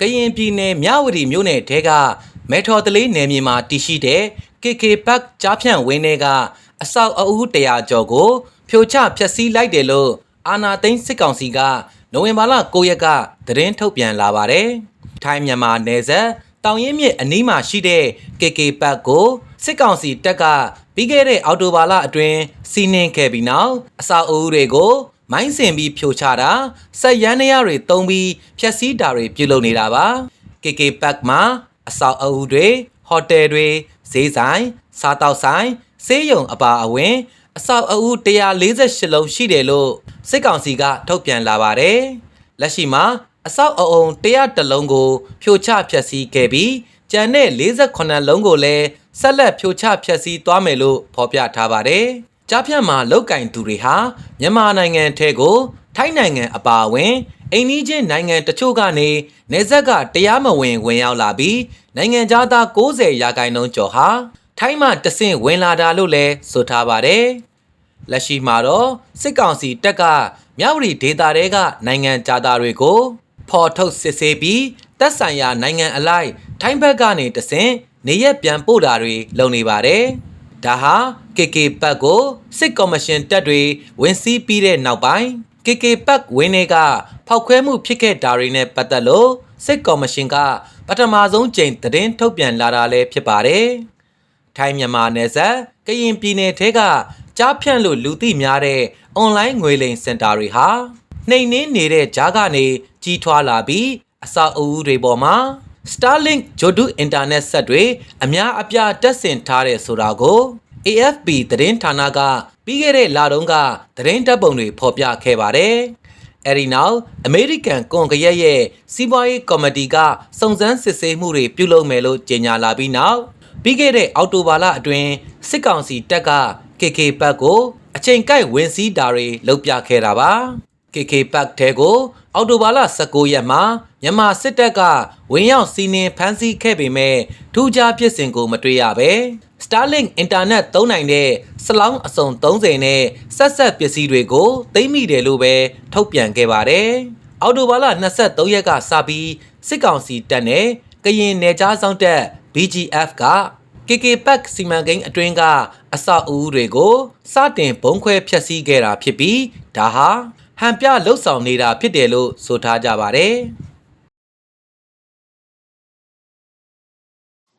ကရင်ပြည်နယ်မြဝတီမြို့နယ်ထဲကမဲထော်တလေးနယ်မြေမှာတည်ရှိတဲ့ KK Park ကြားဖြန့်ဝင်းတွေကအဆောက်အဦ100ကျော်ကို ဖြိုချဖျက်ဆီးလိုက်တယ်လို့အာနာသိန်းစစ်ကောင်စီကနိုဝင်ဘာလ9ရက်ကသတင်းထုတ်ပြန်လာပါတယ်။ထိုင်းမြန်မာနယ်စပ်တောင်ရင်မြစ်အနီးမှာရှိတဲ့ KK Park ကိုစစ်ကောင်စီတပ်ကပြီးခဲ့တဲ့အောက်တိုဘာလအတွင်းစီးနင်းခဲ့ပြီးနောက်အဆောက်အဦတွေကို မိုင်းစင်ပြီးဖြိုချတာဆက်ရန်နေရတွေတုံးပြီးဖျက်ဆီးတာတွေပြုလုပ်နေတာပါ KK Park မှာအဆောက်အဦတွေဟိုတယ်တွေဈေးဆိုင်စားတောက်ဆိုင်ဆေးရုံအပါအဝင် အဆောက်အဦ148လုံးရှိတယ်လို့စစ်ကောင်စီကထုတ်ပြန်လာပါတယ်လက်ရှိမှာအဆောက်အအုံ101လုံးကို ဖြိုချဖျက်ဆီးခဲ့ပြီးကျန်တဲ့48လုံးကိုလည်းဆက်လက်ဖြိုချဖျက်ဆီးသွားမယ်လို့ဖော်ပြထားပါတယ်။ ကြားဖြတ်မှာလောက်ကင်သူတွေဟာမြန်မာနိုင်ငံထဲကိုထိုင်းနိုင်ငံအပါအဝင်အိန္ဒိချင်းနိုင်ငံတချို့ကနေနေဆက်ကတရားမဝင်ဝင်ရောက်လာပြီးနိုင်ငံသားသား90ရာခိုင်နှုန်းကျော်ဟာထိုင်းမှတဆင့်ဝင်လာတာလို့လည်းဆိုထားပါတယ်။လက်ရှိမှာတော့စစ်ကောင်စီတပ်ကမြဝတီဒေသတွေကနိုင်ငံသားတွေကိုဖော်ထုတ်စစ်ဆေးပြီးတပ်ဆိုင်ရာနိုင်ငံအလိုက်ထိုင်းဘက်ကနေတဆင့်နေရက်ပြန်ပို့တာတွေလုပ်နေပါတယ်။ ဒါဟာ KK ပတ်ကိုစစ်ကော်မရှင်တပ်တွေဝင်စီးပြီးတဲ့နောက်ပိုင်း KK ပတ်ဝင်းတွေကဖောက်ခွဲမှုဖြစ်ခဲ့တာတွေနဲ့ပတ်သက်လို့စစ်ကော်မရှင်ကပထမဆုံးကြိမ်သတင်းထုတ်ပြန်လာတာလည်းဖြစ်ပါတယ်။ထိုင်းမြန်မာနယ်စပ်ကရင်ပြည်နယ်ထဲကကြားဖြန့်လို့လူသိများတဲ့အွန်လိုင်းငွေလိမ်စင်တာတွေဟာနှိမ်နှင်းနေတဲ့ကြားကနေကြီးထွားလာပြီးအဆောက်အဦတွေပေါ်မှာ Starlink ဂျိုဒူအင်တာနက်ဆက်တွေအများအပြားတက်ဆင်ထားတဲ့ဆိုတာကို AFP သတင်းဌာနကပြီးခဲ့တဲ့လတုန်းကသတင်းတပ်ပုံတွေဖော်ပြခဲ့ပါတယ်။အဲဒီနောက်အမေရိကန်ကွန်ဂရက်ရဲ့စီးပွားရေးကော်မတီကစုံစမ်းစစ်ဆေးမှုတွေပြုလုပ်မယ်လို့ကြေညာလာပြီးနောက်ပြီးခဲ့တဲ့အောက်တိုဘာလအတွင်းစစ်ကောင်စီတပ်က KK ဘတ်ကိုအချိန်ကိုက်ဝင်စည်းတာတွေလုပ်ပြခဲ့တာပါ KK ဘတ်ထဲကို အောက်တိုဘာလ19ရက်မှာမြန်မာစစ်တပ်ကဝင်ရောက်စီးနင်းဖမ်းဆီးခဲ့ပေမဲ့ထူးခြားဖြစ်စဉ်ကိုမတွေ့ရပဲ Starlink အင်တာနက်သုံးနိုင်တဲ့စလောင်းအစုံ30နဲ့ဆက်ဆက်ပစ္စည်းတွေကိုသိမ်းမိတယ်လို့ပဲထုတ်ပြန်ခဲ့ပါတယ်။အော်တိုဘာလ23ရက်ကစပြီးစစ်ကောင်စီတပ်နဲ့ကရင်နယ်ကြားစောင့်တပ် BGF က KK Park စီမံကိန်းအတွင်းကအဆောက်အဦတွေကိုစတင်ဘုံခွဲဖျက်ဆီးခဲ့တာဖြစ်ပြီးဒါဟာ ဟန်ပြလှုပ်ဆောင်နေတာဖြစ်တယ်လို့ဆိုထားကြပါတယ်။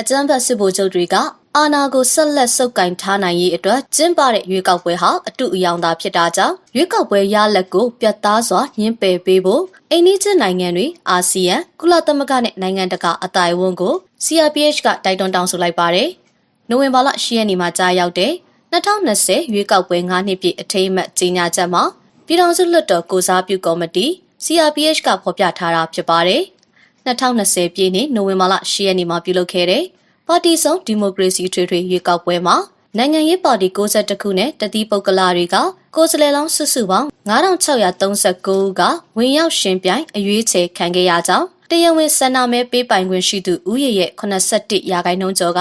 အကြမ်းဖက်စစ်ဗိုလ်ချုပ်တွေကအာဏာကိုဆက်လက်ဆုပ်ကိုင်ထားနိုင်ရေးအတွက်ကျင်းပတဲ့ရွေးကောက်ပွဲဟာအတူအယောင်သာဖြစ်တာကြောင့်ရွေးကောက်ပွဲရလဒ်ကိုပြတ်သားစွာညှင်းပယ်ပေးဖို့အိန္ဒိချင်းနိုင်ငံတွေအာဆီယံကုလသမဂ္ဂနဲ့နိုင်ငံတကာအတိုင်းအဝန်ကို CRPH ကတိုက်တွန်းတောင်းဆိုလိုက်ပါတယ်။နိုဝင်ဘာလ10ရက်နေ့မှာကြာရောက်တဲ့2020ရွေးကောက်ပွဲ9နှစ်ပြည့်အထိမ်းအမှတ်ကြေညာချက်မှာ ပြည်ထောင်စုလွှတ်တော်ကိုစားပြုကော်မတီ CRPH ကဖော်ပြထားတာဖြစ်ပါတယ်။2020ပြည့်နှစ်နိုဝင်ဘာလ10ရက်နေ့မှာပြုလုပ်ခဲ့တဲ့ပါတီစုံဒီမိုကရေစီထွေထွေရွေးကောက်ပွဲမှာနိုင်ငံရေးပါတီ62ခုနဲ့တတိပုဂ္ဂလာတွေကကိုယ်စားလှယ်လောင်းစုစုပေါင်း9639ဦးကဝင်ရောက်ရှင်ပြိုင်အရွေးချယ်ခံခဲ့ရကြောင်းတရားဝင်ဆန္ဒမဲပေးပိုင်ခွင့်ရှိသူဦးရရဲ့81ရာခိုင်နှုန်းကျော်က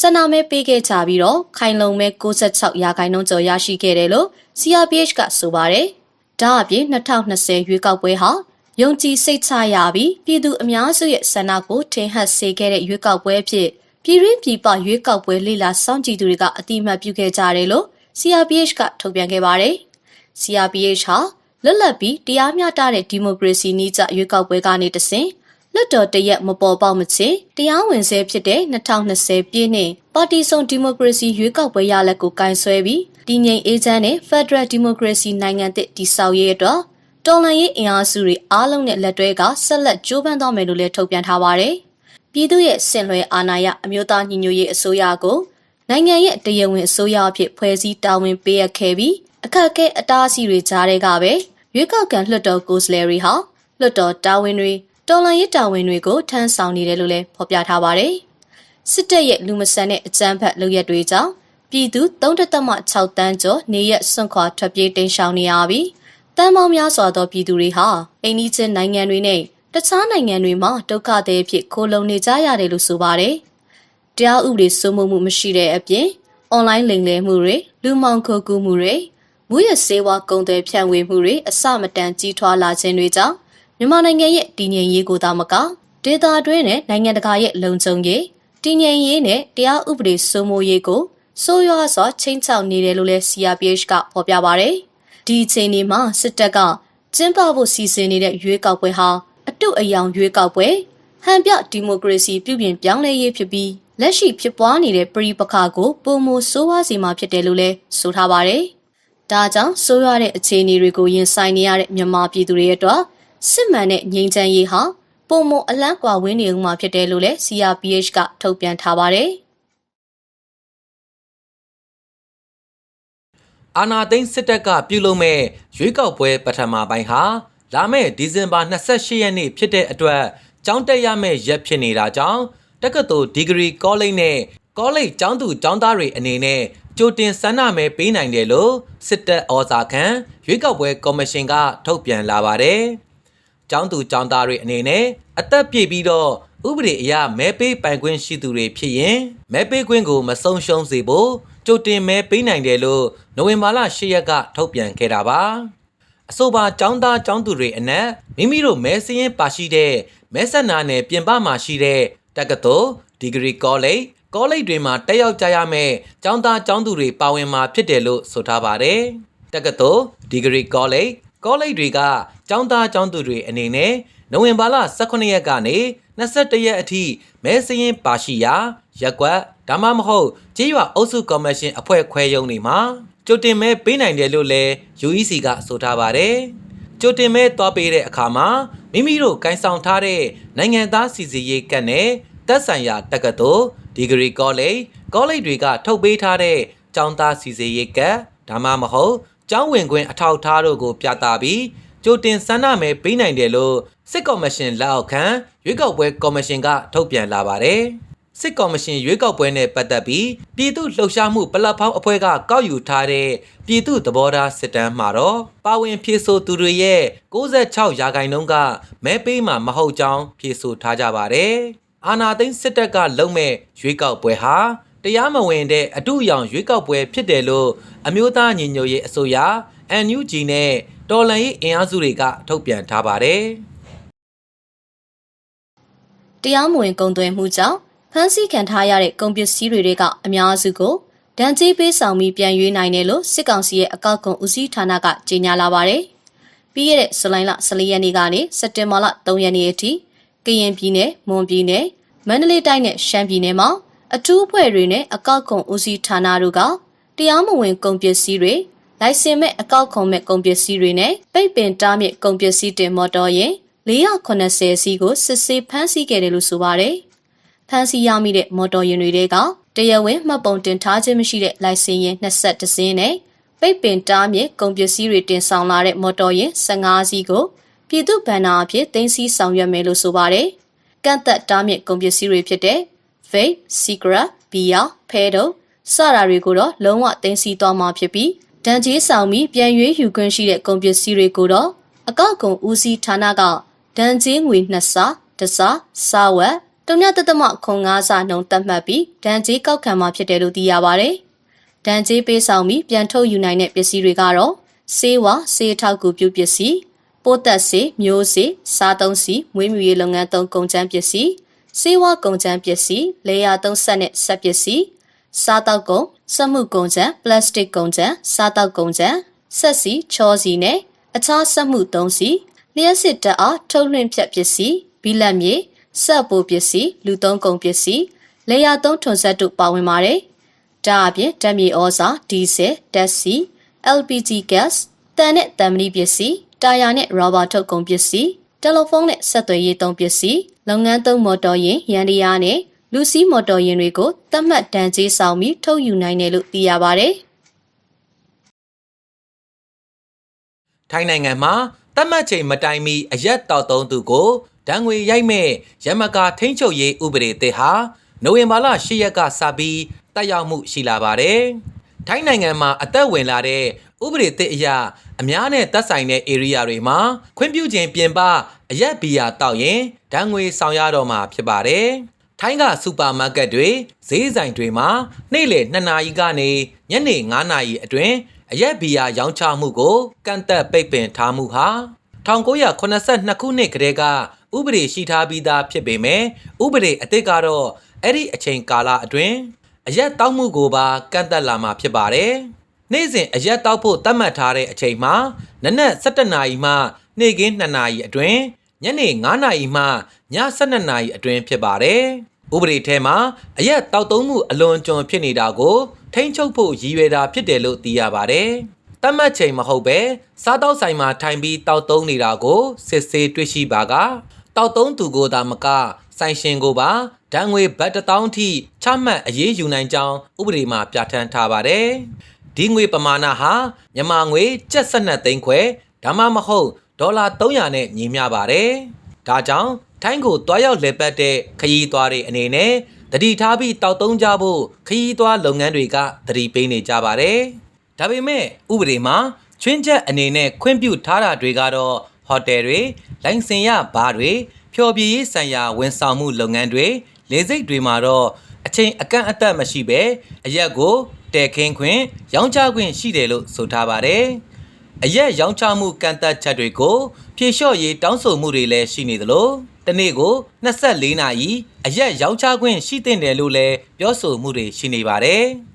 ဆန္ဒမဲပေးခဲ့ကြပြီးတော့ခိုင်လုံမဲ66ရာခိုင်နှုန်းကျော်ရရှိခဲ့တယ်လို့ CRPH ကဆိုပါတယ်။ ဒါအပြင်2020ရွေးကောက်ပွဲဟာယုံကြည်စိတ်ချရပြီးပြည်သူအများစုရဲ့ဆန္ဒကိုထင်ဟပ်စေခဲ့တဲ့ရွေးကောက်ပွဲဖြစ်ပြည်ရင်းပြည်ပရွေးကောက်ပွဲလေလာစောင့်ကြည့်သူတွေကအတိအမှတ်ပြုခဲ့ကြတယ်လို့ CRPH ကထုတ်ပြန်ခဲ့ပါတယ်။ CRPH ဟာလွတ်လပ်ပြီးတရားမျှတတဲ့ဒီမိုကရေစီနည်းကျရွေးကောက်ပွဲကနေတဆင့် လွတ်တော်တရက်မပေါ်ပေါက်မချေတရားဝင်ဆဲဖြစ်တဲ့2020ပြည့်နှစ်ပါတီစုံဒီမိုကရေစီရွေးကောက်ပွဲရလဒ်ကိုကင်ဆယ်ပြီးတည်ငြိမ်အေးချမ်းတဲ့ Federal Democracy နိုင်ငံသစ်တည်ဆောက်ရေးအတွက်တော်လှန်ရေးအင်အားစုတွေအားလုံးနဲ့လက်တွဲကဆက်လက်ကြိုးပမ်းသွားမယ်လို့လည်းထုတ်ပြန်ထားပါတယ်။ပြည်သူရဲ့ဆင်လွှဲအာဏာရအမျိုးသားညီညွတ်ရေးအစိုးရကိုနိုင်ငံရဲ့တရားဝင်အစိုးရအဖြစ်ဖွဲ့စည်းတာဝန်ပေးအပ်ခဲ့ပြီးအခက်အခဲအတားအဆီးတွေကြားတဲ့ကပဲရွေးကောက်ခံလွှတ်တော်ကိုယ်စားလှယ်တွေဟာလွှတ်တော်တာဝန်တွေ တော်လှန်ရေးတာဝန်တွေကိုထမ်းဆောင်နေတယ်လို့လည်းဖော်ပြထားပါတယ်။စစ်တပ်ရဲ့လူမဆန်တဲ့အကြမ်းဖက်လုပ်ရက်တွေကြောင့်ပြည်သူ3.6တန်းကျော်နေရက်စွန့်ခွာထွက်ပြေးတိမ်းရှောင်နေရပြီးတန်ပေါင်းများစွာသောပြည်သူတွေဟာအိန္ဒိချင်းနိုင်ငံတွေနဲ့တခြားနိုင်ငံတွေမှာဒုက္ခသည်ဖြစ်ခိုးလုံနေကြရတယ်လို့ဆိုပါတယ်။တရားဥပဒေစိုးမိုးမှုမရှိတဲ့အပြင်အွန်လိုင်းလိမ်လည်မှုတွေလူမှောင်ခိုကူးမှုတွေမူရစေဝါကုန်သွယ်ဖြန့်ဝေမှုတွေအစမတန်ကြီးထွားလာခြင်းတွေကြောင့် မြန်မာနိုင်ငံရဲ့တည်ငြိမ်ရေးကိုသာမကတဒေသတွင်းနဲ့နိုင်ငံတကာရဲ့လုံခြုံရေးတည်ငြိမ်ရေးနဲ့တရားဥပဒေစိုးမိုးရေးကိုဆိုးရွားစွာချိန်ချောက်နေတယ်လို့လည်း CRPH ကဖော်ပြပါရယ်ဒီအချိန်ဒီမှာစစ်တပ်ကကျင်းပဖို့စီစဉ်နေတဲ့ရွေးကောက်ပွဲဟာအတုအယောင်ရွေးကောက်ပွဲဟန်ပြဒီမိုကရေစီပြုပြင်ပြောင်းလဲရေးဖြစ်ပြီးလက်ရှိဖြစ်ပွားနေတဲ့ပြည်ပခါကိုပုံမဆိုးဝါးစီမှာဖြစ်တယ်လို့လည်းဆိုထားပါတယ်။ဒါကြောင့်ဆိုးရွားတဲ့အခြေအနေတွေကိုရင်ဆိုင်နေရတဲ့မြန်မာပြည်သူတွေရဲ့အတွက် စစ်မှန်တဲ့ငြိမ်းချမ်းရေးဟာပုံမအလန့်ကွာဝင်းနေဦးမှာဖြစ်တယ်လို့လည်း CRPH ကထုတ်ပြန်ထားပါတယ်။အာနာသိန်းစစ်တပ်ကပြုလုပ်မဲ့ရွေးကောက်ပွဲပထမပိုင်းဟာလာမယ့်ဒီဇင်ဘာ28ရက်နေ့ဖြစ်တဲ့အတွက်ကျောင်းတက်ရမယ့်ရက်ဖြစ်နေတာကြောင့်တက္ကသိုလ်ဒီဂရီကောလိပ်နဲ့ကောလိပ်ကျောင်းသူကျောင်းသားတွေအနေနဲ့ကြိုတင်ဆန္ဒမဲပေးနိုင်တယ်လို့စစ်တပ်ဩဇာခံရွေးကောက်ပွဲကော်မရှင်ကထုတ်ပြန်လာပါတယ်။ ကျောင်းသူကျောင်းသားတွေအနေနဲ့အသက်ပြည့်ပြီးတော့ဥပဒေအရမဲပေးပိုင်ခွင့်ရှိသူတွေဖြစ်ရင်မဲပေးခွင့်ကိုမဆုံးရှုံးစေဖို့ကြိုတင်မဲပေးနိုင်တယ်လို့နိုဝင်ဘာလ10ရက်ကထုတ်ပြန်ခဲ့တာပါအဆိုပါចောင်းသားចောင်းသူတွေအနက်မိမိတို့မဲစရင်ပါရှိတဲ့မဲဆက်နာနယ်ပြင်ပမှာရှိတဲ့တက္ကသိုလ်ဒီဂရီကောလိပ်ကောလိပ်တွေမှာတက်ရောက်ကြရမယ့်ចောင်းသားចောင်းသူတွေပါဝင်မှာဖြစ်တယ်လို့ဆိုထားပါတယ်တက္ကသိုလ်ဒီဂရီကောလိပ် ကောလိပ်တွေကចောင်းသားចောင်းသူတွေအနေနဲ့နိုဝင်ဘာလ18ရက်ကနေ21ရက်အထိမဲစရင်ပါရှိရာရက်ကွက်ဒါမှမဟုတ်ကြေးရွာအုပ်စုကော်မရှင်အဖွဲ့ခွဲရုံးတွေမှာကြိုတင်မဲပေးနိုင်တယ်လို့လည်း UEC ကဆိုထားပါတယ်။ကြိုတင်မဲသွားပေးတဲ့အခါမှာမိမိတို့ကင်ဆောင်ထားတဲ့နိုင်ငံသားစီစီရေးကတ်နဲ့သက်ဆိုင်ရာတက္ကသိုလ်ဒီဂရီကောလိပ်ကောလိပ်တွေကထုတ်ပေးထားတဲ့ကျောင်းသားစီစီရေးကတ်ဒါမှမဟုတ် ကျောင်းဝင်ခွင့်အထောက်အထားတို့ကို ပြသပြီးကြိုတင်ဆန္ဒမဲပေးနိုင်တယ်လို့စစ်ကော်မရှင်လက်အောက်ခံရွေးကောက်ပွဲကော်မရှင်ကထုတ်ပြန်လာပါတယ်။စစ်ကော်မရှင်ရွေးကောက်ပွဲနဲ့ပတ်သက်ပြီးပြည်သူ့လှုပ်ရှားမှုပလက်ဖောင်းအဖွဲ့ကကောက်ယူထားတဲ့ပြည်သူ့သဘောထားစစ်တမ်းမှာတော့ပါဝင်ဖြည့်ဆို့သူတွေရဲ့66ရာခိုင်နှုန်းကမဲပေးမှာမဟုတ်ကြောင်းဖြည့်ဆို့ထားကြပါတယ်။အာနာသိန်းစစ်တပ်ကလုံမဲ့ရွေးကောက်ပွဲဟာ တရားမဝင်တဲ့အတုအယောင်ရွေးကောက်ပွဲဖြစ်တယ်လို့အမျိုးသားညီညွတ်ရေးအစိုးရ NUG နဲ့တော်လှန်ရေးအင်အားစုတွေကထုတ်ပြန်ထားပါတယ်။တရားမဝင်ကုန်သွယ်မှုကြောင့်ဖမ်းဆီးခံထားရတဲ့ကုန်ပစ္စည်းတွေကအများစုကိုဒဏ်ကြေးပေးဆောင်ပြီးပြန်ရွေးနိုင်တယ်လို့စစ်ကောင်စီရဲ့အကောက်ကွန်ဦးစီးဌာနကကြေညာလာပါတယ်။ပြီးခဲ့တဲ့ဇူလိုင်လ14ရက်နေ့ကနေစက်တင်ဘာလ3ရက်နေ့အထိကရင်ပြည်နယ်၊မွန်ပြည်နယ်၊မန္တလေးတိုင်းနဲ့ရှမ်းပြည်နယ်မှာ အထူးအဖွဲ့တွေနဲ့အကောက်ကွန်ဦးစီးဌာနတို့ကတရားမဝင်ကုန်ပစ္စည်းတွေလိုင်စင်မဲ့အကောက်ခွန်မဲ့ကုန်ပစ္စည်းတွေနဲ့ပိတ်ပင်တားမြစ်ကုန်ပစ္စည်းတင်မော်တော်ယာဉ်480စီးကိုစစ်ဆေးဖမ်းဆီးခဲ့တယ်လို့ဆိုပါတယ်။ဖမ်းဆီးရမိတဲ့မော်တော်ယာဉ်တွေကတရားဝင်မှတ်ပုံတင်ထားခြင်းမရှိတဲ့လိုင်စင်ယာဉ်22စီးနဲ့ပိတ်ပင်တားမြစ်ကုန်ပစ္စည်းတွေတင်ဆောင်လာတဲ့မော်တော်ယာဉ်15စီးကိုပြည်သူ့ဗန္နာအဖြစ်တင်စီဆောင်ရွက်မယ်လို့ဆိုပါတယ်။ကန့်သက်တားမြစ်ကုန်ပစ္စည်းတွေဖြစ်တဲ့ vape, cigarette, beer, pedo စတာတွေကိုတော့လုံးဝတင်စီသွားမှာဖြစ်ပြီးဒဏ်ကြေးဆောင်ပြီးပြန်ရွေးယူခွင့်ရှိတဲ့ကုန်ပစ္စည်းတွေကိုတော့အကောက်ကုံဦးစီးဌာနကဒဏ်ကြေးငွေ2ဆတစားစာဝက်တုံညတသမခွန်9ဆနှုံတက်မှတ်ပြီးဒဏ်ကြေးကောက်ခံမှာဖြစ်တယ်လို့သိရပါဗျ။ဒဏ်ကြေးပေးဆောင်ပြီးပြန်ထုတ်ယူနိုင်တဲ့ပစ္စည်းတွေကတော့ဆေးဝါဆေးထောက်ကူပြုပစ္စည်းပိုးသက်ဆေးမျိုးဆေးစားသုံးစီမွေးမြူရေးလုပ်ငန်းသုံးကုန်ကျန်းပစ္စည်း ဆေးဝါကုန်ကျန်းပစ္စည်းလေယာသုံးဆက်နဲ့ဆက်ပစ္စည်းစားတောက်ကုန်စက်မှုကုန်ကျန်းပလတ်စတစ်ကုန်ကျန်းစားတောက်ကုန်ကျန်းဆက်စီချောစီနဲ့အခြားစက်မှုသုံးစီလျှက်စစ်တပ်အားထုတ်လွှင့်ဖြတ်ပစ္စည်းဘီလက်မြေစက်ပိုပစ္စည်းလူသုံးကုန်ပစ္စည်းလေယာသုံးထွန်ဆက်တို့ပါဝင်ပါတယ်။ဒါအပြင်ဓာတ်မြေဩဇာဒီဇယ်ဓာတ်ဆီ LPG gas တန်နဲ့တံမဏိပစ္စည်းတာယာနဲ့ရောဘာထုတ်ကုန်ပစ္စည်း တယ်လီဖုန်းနဲ့ဆက်သွယ်ရေးသုံးပစ္စည်းလုပ်ငန်းသုံးမော်တော်ယာဉ်ရန်ဒီယာနဲ့လူစီးမော်တော်ယာဉ်တွေကိုတတ်မှတ်တန်ကြေးဆောင်ပြီးထုတ်ယူနိုင်တယ်လို့သိရပါဗျ။ထိုင်းနိုင်ငံမှာတတ်မှတ်ချိန်မတိုင်မီအရက်တောက်သုံးသူကိုဒဏ်ငွေရိုက်မဲ့ရမကာထိန်းချုပ်ရေးဥပဒေသစ်ဟာနိုဝင်ဘာလ10ရက်ကစပြီးတက်ရောက်မှုရှိလာပါတယ်။ထိုင်းနိုင်ငံမှာအသက်ဝင်လာတဲ့ ဥပဒေသစ်အရအများနဲ့သက်ဆိုင်တဲ့ area တွေမှာခွင့်ပြုခြင်းပြင်ပအရက်ဘီယာတောက်ရင်ဒဏ်ငွေဆောင်ရတော့မှာဖြစ်ပါတယ်။ထိုင်းကစူပါမားကတ်တွေဈေးဆိုင်တွေမှာနေ့လယ်2နာရီကနေညနေ9နာရီအတွင်းအရက်ဘီယာရောင်းချမှုကိုကန့်သက်ပိတ်ပင်ထားမှုဟာ1982ခုနှစ်ကတည်းကဥပဒေရှိထားပြီးသားဖြစ်ပေမဲ့ဥပဒေအသစ်ကတော့အဲ့ဒီအချိန်ကာလအတွင်းအရက်တောက်မှုကိုပါကန့်သက်လာမှာဖြစ်ပါတယ်။ နေ့စဉ်အရက်တောက်ဖို့သတ်မှတ်ထားတဲ့အချိန်မှာနနက်7:00နာရီမှနေ့ကင်း2နာရီအတွင်းညနေ9နာရီမှည12နာရီအတွင်းဖြစ်ပါတယ်။ဥပဒေထဲမှာအရက်တောက်သုံးမှုအလွန်ကျွံဖြစ်နေတာကိုထိန်းချုပ်ဖို့ရည်ရွယ်တာဖြစ်တယ်လို့သိရပါတယ်။တတ်မှတ်ချိန်မဟုတ်ပဲစားတောက်ဆိုင်မှာထိုင်ပြီးတောက်သုံးနေတာကိုစစ်ဆေးတွေ့ရှိပါကတောက်သုံးသူကိုသာမကဆိုင်ရှင်ကိုပါဒဏ်ငွေဘတ်တစ်တောင်းထိချမှတ်အရေးယူနိုင်ကြောင်းဥပဒေမှာပြဋ္ဌာန်းထားပါတယ်။ ဒီငွေပမာဏဟာမြန်မာငွေကျပ်12သိန်းခွဲဒါမှမဟုတ်ဒေါ်လာ300နဲ့ညီမျှပါတယ်။ဒါကြောင့်ထိုင်းကိုတွားရောက်လည်ပတ်တဲ့ခရီးသွားတွေအနေနဲ့တတိထားပြီးတောက်သုံးကြဖို့ခရီးသွားလုပ်ငန်းတွေကတတိပေးနေကြပါတယ်။ဒါပေမဲ့ဥပဒေမှာချွင်းချက်အနေနဲ့ခွင့်ပြုထားတာတွေကတော့ဟိုတယ်တွေလိုင်စင်ရဘားတွေဖျော်ဖြေရေးဆိုင်ရာဝန်ဆောင်မှုလုပ်ငန်းတွေလေဆိပ်တွေမှာတော့အချိန်အကန့်အသတ်မရှိပဲအရက်ကို တဲခင်းခွင့်ရောင်းချခွင့်ရှိတယ်လို့ဆိုထားပါတယ်။အရက်ရောင်းချမှုကန့်သက်ချက်တွေကိုဖြေလျှော့ရေးတောင်းဆိုမှုတွေလည်းရှိနေသလိုတနေ့ကို24နာရီအရက်ရောင်းချခွင့်ရှိတဲ့တယ်လို့လည်းပြောဆိုမှုတွေရှိနေပါတယ်။